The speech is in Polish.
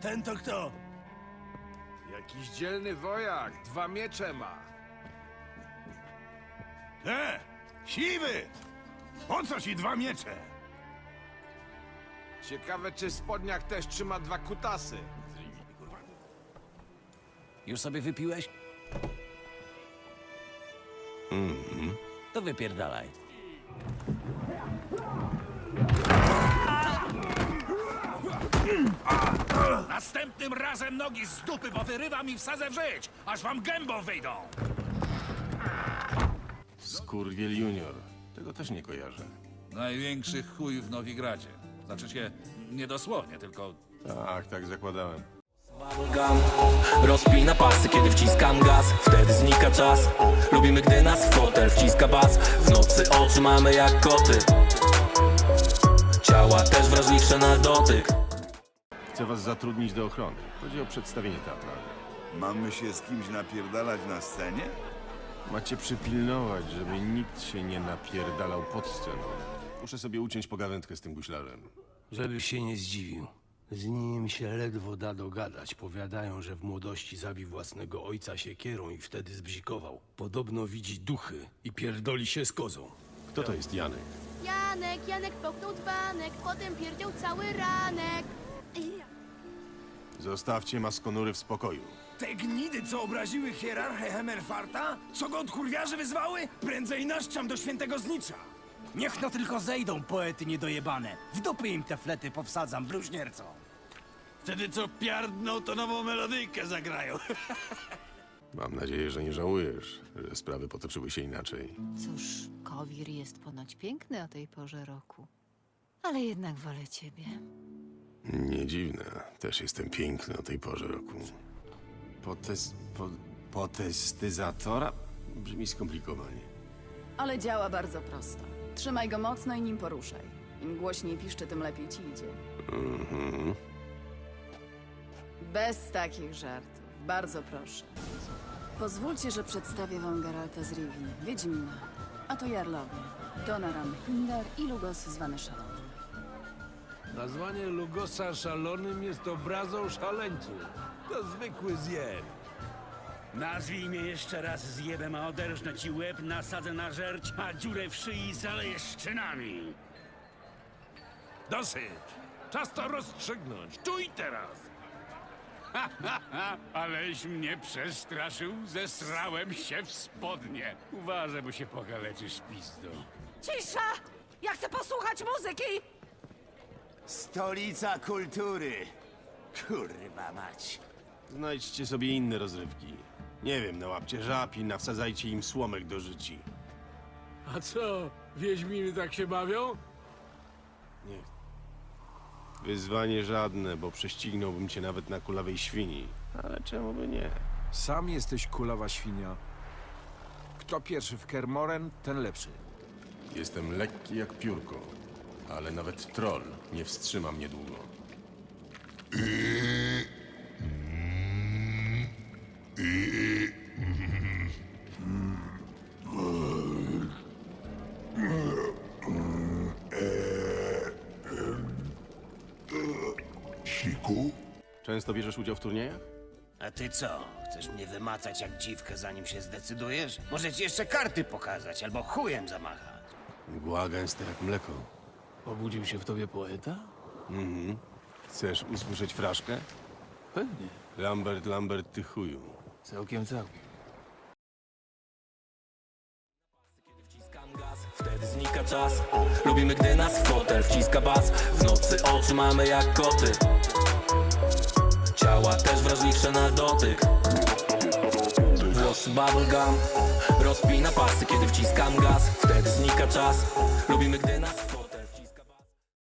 ten to kto? Jakiś dzielny wojak, dwa miecze ma. E, siwy! Po co ci dwa miecze? Ciekawe, czy w spodniach też trzyma dwa kutasy. Już sobie wypiłeś? Mhm. To wypierdalaj. Następnym razem nogi z dupy powyrywam i wsadzę w żyć, aż wam gębą wyjdą. Skurwiel Junior. Tego też nie kojarzę. Największy chuj w Nowigradzie. Znaczy się, nie dosłownie, tylko Tak, tak zakładałem. Bubblegum Rozpina pasy, kiedy wciskam gaz Wtedy znika czas Lubimy, gdy nas w fotel wciska bas W nocy oczy mamy jak koty Ciała też wrażliwsze na dotyk Chcę was zatrudnić do ochrony. Chodzi o przedstawienie teatralne. Mamy się z kimś napierdalać na scenie? Macie przypilnować, żeby nikt się nie napierdalał pod sceną. Muszę sobie uciąć pogawędkę z tym guślarzem. Żebyś się nie zdziwił. Z nim się ledwo da dogadać. Powiadają, że w młodości zabił własnego ojca siekierą i wtedy zbzikował. Podobno widzi duchy i pierdoli się z kozą. Kto to jest Janek? Janek, Janek połknął dzbanek, potem pierdział cały ranek. Zostawcie maskonury w spokoju. Te gnidy, co obraziły hierarchę Hemerfarta? Co go od kurwiarzy wyzwały? Prędzej naszczam do świętego znicza. Niech no tylko zejdą, poety niedojebane. W dupy im te flety powsadzam, bluźnierco. Wtedy co piardną, to nową melodyjkę zagrają. Mam nadzieję, że nie żałujesz, że sprawy potoczyły się inaczej. Cóż, Kowir jest ponoć piękny o tej porze roku. Ale jednak wolę ciebie. Nie dziwne. Też jestem piękny o tej porze roku. Potes... Po, potestyzatora? Brzmi skomplikowanie. Ale działa bardzo prosto. Trzymaj go mocno i nim poruszaj. Im głośniej piszczy, tym lepiej ci idzie. Mhm. Bez takich żartów. Bardzo proszę. Pozwólcie, że przedstawię wam Geralta z Rivii, Wiedźmina. A to Jarlowie. Donaran Hindar i Lugos zwany Szalony. Nazwanie Lugosa szalonym jest obrazą szaleńców. To zwykły zjeb. Nazwij mnie jeszcze raz zjebem, a oderżnę ci łeb, nasadzę na żerć, a dziurę w szyi zaleję szczynami. dosyć. Czas to rozstrzygnąć, tu i teraz. Aleś mnie przestraszył, zesrałem się w spodnie. Uważaj, bo się pokaleczysz pizdą. Cisza! Ja chcę posłuchać muzyki! Stolica kultury. Kurwa mać. Znajdźcie sobie inne rozrywki. Nie wiem, nałapcie żab i nawsadzajcie im słomek do życi. A co, Wiedźminy tak się bawią? Wyzwanie żadne, bo prześcignąłbym cię nawet na kulawej świni. Ale czemu by nie? Sam jesteś kulawa świnia. Kto pierwszy w Kermoren, ten lepszy. Jestem lekki jak piórko, ale nawet troll nie wstrzyma mnie długo. Siku? Często bierzesz udział w turniejach? A ty co? Chcesz mnie wymacać jak dziwkę, zanim się zdecydujesz? Może ci jeszcze karty pokazać, albo chujem zamachać. Mgła gęsta jak mleko. Obudził się w tobie poeta? Mhm. Chcesz usłyszeć fraszkę? Pewnie. Lambert, Lambert, ty chuju. Całkiem, całkiem. Wciskam gaz Wtedy znika czas Lubimy, gdy nas w fotel wciska bas W nocy oczy mamy jak koty Ciała też wrażliwsze na dotyk Włosy bubblegum Rozpina pasy, kiedy wciskam gaz Wtedy znika czas Lubimy, gdy nas w